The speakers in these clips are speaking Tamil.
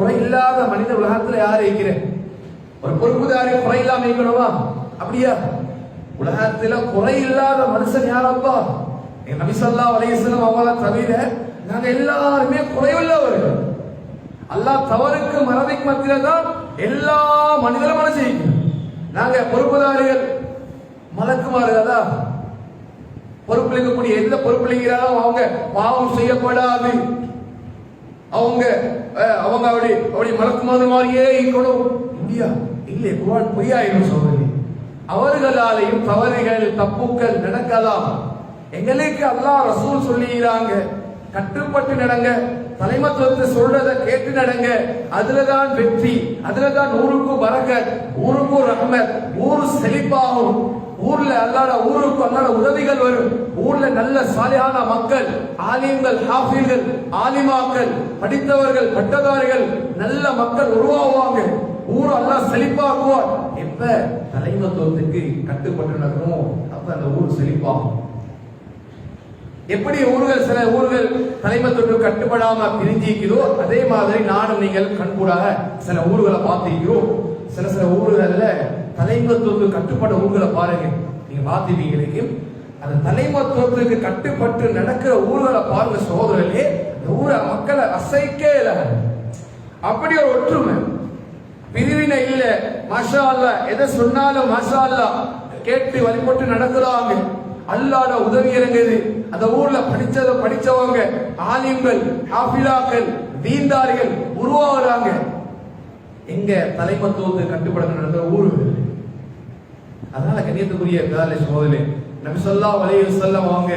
குறை இல்லாத மனித உலகத்துல யார் இருக்கிறேன் ஒரு பொறுப்புதாரி குறை இல்லாம இருக்கணுமா அப்படியா? உலகத்துல குறை இல்லாத மனுஷன் யாரப்பா? எங்க நபிசல்லா வலையசலம் அவங்கள தவிர நாங்க எல்லாருமே குறையுள்ளவர்கள் அல்லா தவறுக்கு மறதிக்கு மத்தியில தான் எல்லா மனிதரும் மனசு நாங்க பொறுப்புதாரிகள் மலக்குமாறுகளா பொறுப்பு இருக்கக்கூடிய எந்த பொறுப்பு இருக்கிறாரோ அவங்க பாவம் செய்யப்படாது. அவங்க அப்படி அப்படி மலக்குமாறு மாதிரியே இருக்கணும். இந்தியா இல்லை குரான் பொய்யாயிரும் சோதரி அவர்களாலேயும் தவறுகள் தப்புக்கள் நடக்கலாம். எங்களுக்கு அல்லாஹ் ரசூல் சொல்லிக்கிறாங்க கட்டுப்பட்டு நடங்க. தலைமத்துவத்தை சொல்றத கேட்டு நடங்க. அதுலதான் வெற்றி அதுலதான் ஊருக்கும் வரங்க ஊருக்கும் ரஹ்மத் ஊரு செழிப்பாகும். ஊர்ல அல்லாட ஊருக்கு அல்லாட உதவிகள் வரும். ஊர்ல நல்ல சாலியான மக்கள் ஆலிம்கள் ஹாஃபில்கள் ஆலிமாக்கள் படித்தவர்கள் பட்டதாரிகள் நல்ல மக்கள் உருவாகுவாங்க ஊர் எல்லாம் செழிப்பாக்குவார் எப்ப தலைமத்துவத்துக்கு கட்டுப்பட்டு நடக்கணும் அப்ப அந்த ஊர் செழிப்பாகும். எப்படி ஊர்கள் சில ஊர்கள் தலைமத்துவத்து கட்டுப்படாம பிரிஞ்சிக்கிறோ அதே மாதிரி நானும் நீங்கள் கண்கூடாக சில ஊர்களை பார்த்திருக்கிறோம். சில சில ஊர்கள்ல தலைமத்துவத்துக்கு கட்டுப்பட ஊர்களை பாருங்க. நீங்க பார்த்திருப்பீங்களுக்கு அந்த தலைமத்துவத்துக்கு கட்டுப்பட்டு நடக்கிற ஊர்களை பாருங்க சோதரர்களே அந்த ஊரை மக்களை அசைக்கே இல்லை. அப்படி ஒரு ஒற்றுமை. பிரிவினை இல்ல. மாஷா அல்லா எதை சொன்னாலும் மாஷா அல்லா கேட்டு வழிபட்டு நடக்கிறாங்க. அல்லாட உதவி இறங்குது. அந்த ஊர்ல படிச்சத படிச்சவங்க ஆலிம்கள் ஹாஃபிலாக்கள் தீந்தார்கள் உருவாகிறாங்க. எங்க தலைமத்துவத்துக்கு கட்டுப்பட நடந்த ஊர்கள் அதனால கண்ணியத்துக்குரிய வேலை சோதனை நபி சொல்லா வலைய சொல்ல வாங்க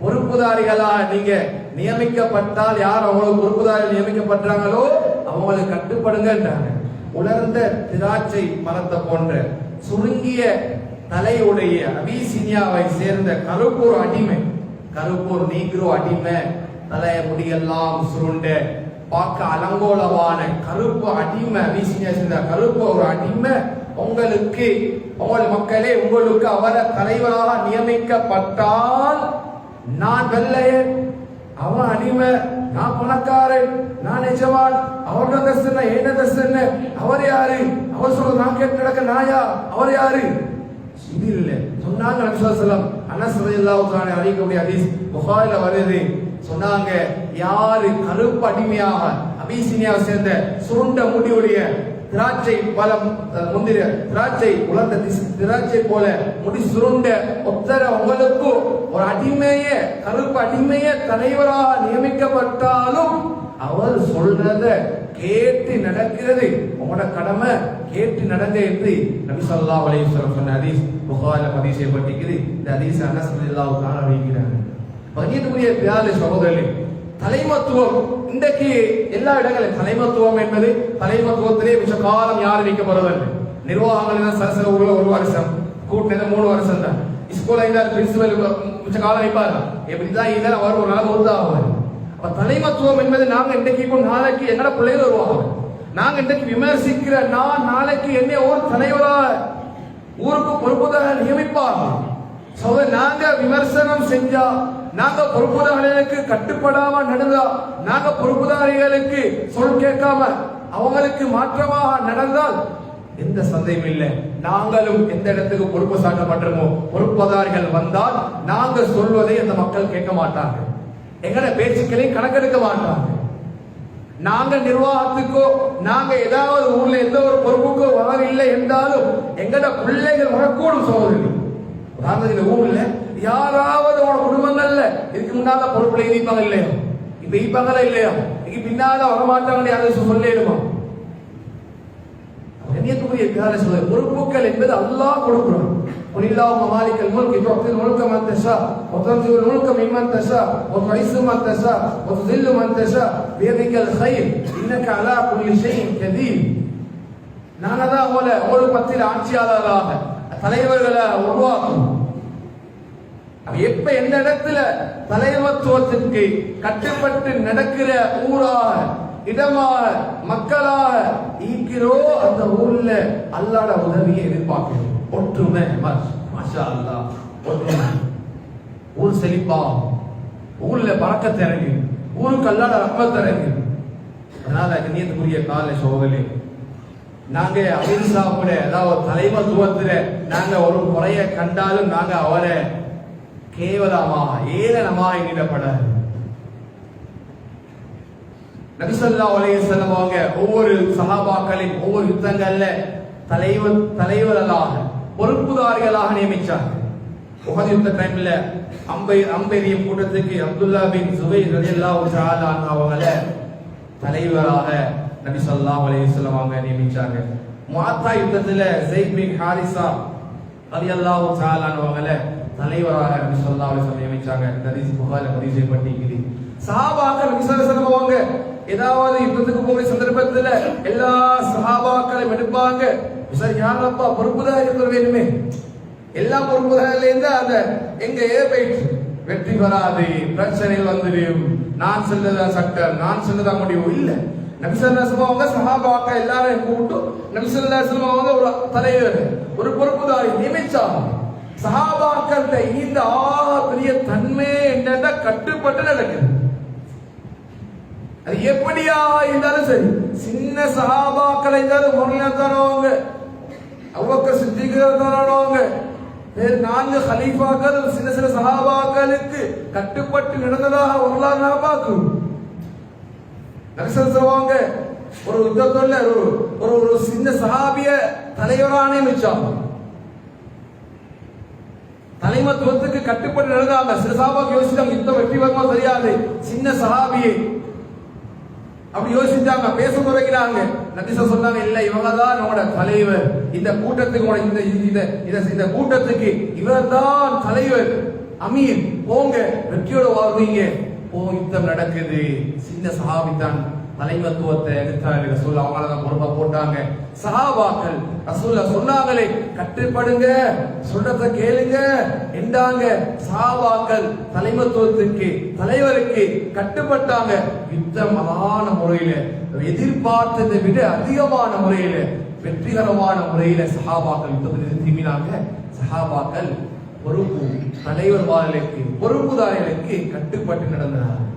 பொறுப்புதாரிகளா நீங்க நியமிக்கப்பட்டால் யார் அவங்களுக்கு பொறுப்புதாரிகள் நியமிக்கப்படுறாங்களோ அவங்களுக்கு கட்டுப்படுங்கன்றாங்க. உலர்ந்த திராட்சை மரத்தை போன்ற சுருங்கிய தலையுடைய அபிசீனியாவை சேர்ந்த கருப்பூர் அடிமை கருப்பூர் நீக்ரோ அடிமை தலைய முடியெல்லாம் சுருண்ட பார்க்க அலங்கோலமான கருப்பு அடிமை அபிசீனியா சேர்ந்த கருப்பு ஒரு அடிமை உங்களுக்கு உங்கள் மக்களே உங்களுக்கு அவர தலைவராக நியமிக்கப்பட்டால் நான் வெள்ளையன் அவன் அடிமை நான் பணக்காரன் நான் நிஜவான் அவரோட தஸ்தன என்ன தஸ்தன அவர் யாரு? அவர் சொல்ற நான் கேட்டு நடக்க நாயா அவர் யாரு? இது இல்ல. சொன்னாங்க நபி ஸல்லல்லாஹு அறிவிக்கக்கூடிய ஹதீஸ் புகாரில வருது. சொன்னாங்க யாரு கருப்பு அடிமையாக அபிசீனியாவை சேர்ந்த சுருண்ட முடியுடைய திராட்சை பழம் முந்திர திராட்சை உலர்ந்த திராட்சை போல முடி சுருண்ட ஒத்தர உங்களுக்கும் ஒரு அடிமைய கருப்பு அடிமைய தலைவராக நியமிக்கப்பட்டாலும் அவர் சொல்றத கேட்டு நடக்கிறது. உங்களோட கடமை கேட்டு நடங்க என்று நபி சொல்லா அலைஹி சொன்ன ஹதீஸ் புகாரில பதிவு செய்யப்பட்டிருக்குது. இந்த ஹதீஸ் அனஸ் ரலியல்லாஹு தஆலா பகிர்ந்துக்குரிய பியாலே சகோதரர்களே தலைமத்துவம் இன்றைக்கு எல்லா இடங்களிலும் தலைமத்துவம் என்பது தலைமத்துவத்திலே மிச்ச காலம் யார் வைக்கப்படுவதில்லை நிர்வாகங்கள் சரசர ஊர்ல ஒரு வருஷம் கூட்டினது மூணு வருஷம் தான். ஸ்கூல் ஐந்தாறு பிரின்சிபல் மிச்ச காலம் வைப்பாங்க எப்படிதான் இதெல்லாம் அவர் ஒரு நாள் உருதாகுவார் அப்ப தலைமத்துவம் என்பது நாங்க இன்றைக்கு இப்போ நாளைக்கு என்னோட பிள்ளைகள் வருவாங்க. நாங்க இன்றைக்கு விமர்சிக்கிற நான் நாளைக்கு என்னை ஒரு தலைவராக ஊருக்கு பொறுப்புதாக நியமிப்பாங்க சகோதரர் நாங்க விமர்சனம் செஞ்சா நாங்க பொறுப்புதாரிகளுக்கு கட்டுப்படாம நடந்தா நாங்க பொறுப்புதாரிகளுக்கு சொல் கேட்காம அவங்களுக்கு மாற்றமாக நடந்தால் எந்த சந்தேகம் இல்லை. நாங்களும் எந்த இடத்துக்கு பொறுப்பு சாட்டப்பட்டிருமோ பொறுப்புதாரிகள் வந்தால் நாங்க சொல்வதை அந்த மக்கள் கேட்க மாட்டாங்க எங்கட பேச்சுக்களையும் கணக்கெடுக்க மாட்டாங்க நாங்க நிர்வாகத்துக்கோ நாங்க ஏதாவது ஊர்ல எந்த ஒரு பொறுப்புக்கோ வரவில்லை என்றாலும் எங்கட பிள்ளைகள் வரக்கூடும் சோதனை உதாரணத்துக்கு ஊர்ல யாராவது உன குடும்பங்கள்ல இதுக்கு முன்னால பொறுப்புல இருப்பாங்க இல்லையா இப்ப இருப்பாங்களா இல்லையா இதுக்கு பின்னால வரமாட்டாங்கன்னு யாரும் சொல்லிடுமா கண்ணியத்துக்குரிய பியாலே சொல்ல பொறுப்புகள் என்பது அல்லாஹ் கொடுக்கிறான் قل اللهم مالك الملك تؤتي الملك من تشاء وتنزع الملك ممن تشاء وتعز من تشاء وتذل من تشاء بيدك الخير انك على كل شيء قدير நாங்க தான் உங்களை ஒரு பத்தில் ஆட்சியாளராக தலைவர்களை உருவாக்கும் அப்ப எப்ப எந்த இடத்துல தலைமத்துவத்திற்கு கட்டுப்பட்டு நடக்கிற ஊராக இடமாக மக்களாக ஈக்கிறோ அந்த ஊர்ல அல்லாட உதவியை எதிர்பார்க்கணும் ஒற்றுமை மஸ்- மாஷா ஒற்றுமை. ஊர் செழிப்பா. ஊர்ல பறக்க இறங்கி. ஊருக்கு அல்லாட ரஹ்மத் இறங்கி. அதனால கண்ணியத்துக்குரிய கால சோதனை நாங்க அமித்ஷாவோட அதாவது தலைமத்துவத்துல நாங்க ஒரு முறைய கண்டாலும் நாங்க அவரை கேவலமாக ஏளனமாக எண்ணிடப்படாது. நபிசல்லா அலையம் அவங்க ஒவ்வொரு சகாபாக்களின் ஒவ்வொரு யுத்தங்கள்ல தலைவர் தலைவர்களாக பொறுப்புதாரிகளாக நியமிச்சாங்க. உகது யுத்த டைம்ல அம்பை அம்பெரியும் கூட்டத்துக்கு அப்துல்லா பின் சுபை ரலியல்லாஹு அவங்கள தலைவராக நபி சொல்லா அலைஹி வஸல்லம் அவங்க நியமிச்சாங்க. மாத்தா யுத்தத்துல ஸைத் பின் ஹாரிசா ரதியல்லா தஆலா அன்ஹு அவங்கள தலைவராக நபி சொல்லா அலைஹி நியமிச்சாங்க. இந்த ஹதீஸ் புகாரில் பதிவு செய்யப்பட்டிருக்குது சஹாபாக்கள் நபி ஸல்லல்லாஹு அவங்க ஏதாவது யுத்தத்துக்கு போகிற சந்தர்ப்பத்துல எல்லா சஹாபாக்களையும் எடுப்பாங்க. சார் யாரப்பா பொறுப்புதான் இருக்கிற வேணுமே எல்லா பொறுப்புதாரிலேருந்து அந்த எங்க ஏ போயிட்டு வெற்றி பெறாது பிரச்சனைகள் வந்துடும் நான் சொல்றதா சட்டம் நான் சொல்றதா முடிவு? இல்ல. நபிசல்லாசம் அவங்க சஹாபாக்க எல்லாரையும் கூப்பிட்டு நபிசல்லாசம் அவங்க ஒரு தலைவர் ஒரு பொறுப்புதாரி நியமிச்சாங்க. சஹாபாக்கள்கிட்ட இந்த ஆக பெரிய தன்மை என்னன்னா கட்டுப்பட்டு நடக்குது அது எப்படியா இருந்தாலும் சரி. சின்ன சஹாபாக்களை இருந்தாலும் முறையா தரவங்க அவ்வக்க சித்திகள் தரவங்க வேறு நான்கு ஹலீஃபாக்கள் சின்ன சின்ன சஹாபாக்களுக்கு கட்டுப்பட்டு நடந்ததாக வரலாறு நான் பார்க்கிறோம். நரிசல் சொல்லுவாங்க ஒரு யுத்தத்தொல்ல ஒரு ஒரு ஒரு சின்ன சஹாபிய தலைவரானே மிச்சாங்க தலைமத்துவத்துக்கு கட்டுப்பட்டு நடந்தாங்க சில யோசித்தாங்க. யுத்தம் வெற்றி வருமா தெரியாது. சின்ன சஹாபியை. அப்படி யோசிச்சாங்க பேச தொடங்கினாங்க. நபிசா சொன்னாங்க இல்ல இவங்க தான் நம்மளோட தலைவர். இந்த கூட்டத்துக்கு இந்த இந்த இந்த இந்த கூட்டத்துக்கு இவர் தான் தலைவர். அமீர் போங்க. வெற்றியோட வாழ்வீங்க. போ யுத்தம் நடக்குது. சின்ன சஹாபி தான் தலைமத்துவத்தை எடுத்தாங்க ரசூல் அவங்கள தான் பொறுப்பா போட்டாங்க. சஹாபாக்கள் ரசூல்ல சொன்னாங்களே கட்டுப்படுங்க சொல்றத கேளுங்க என்றாங்க. சஹாபாக்கள் தலைமத்துவத்துக்கு தலைவருக்கு கட்டுப்பட்டாங்க. யுத்தமான முறையில எதிர்பார்த்ததை விட அதிகமான முறையில வெற்றிகரமான முறையில சஹாபாக்கள் யுத்தத்தில் திரும்பினாங்க. சஹாபாக்கள் பொறுப்பு தலைவர்மார்களுக்கு பொறுப்புதாரர்களுக்கு கட்டுப்பட்டு நடந்தார்கள்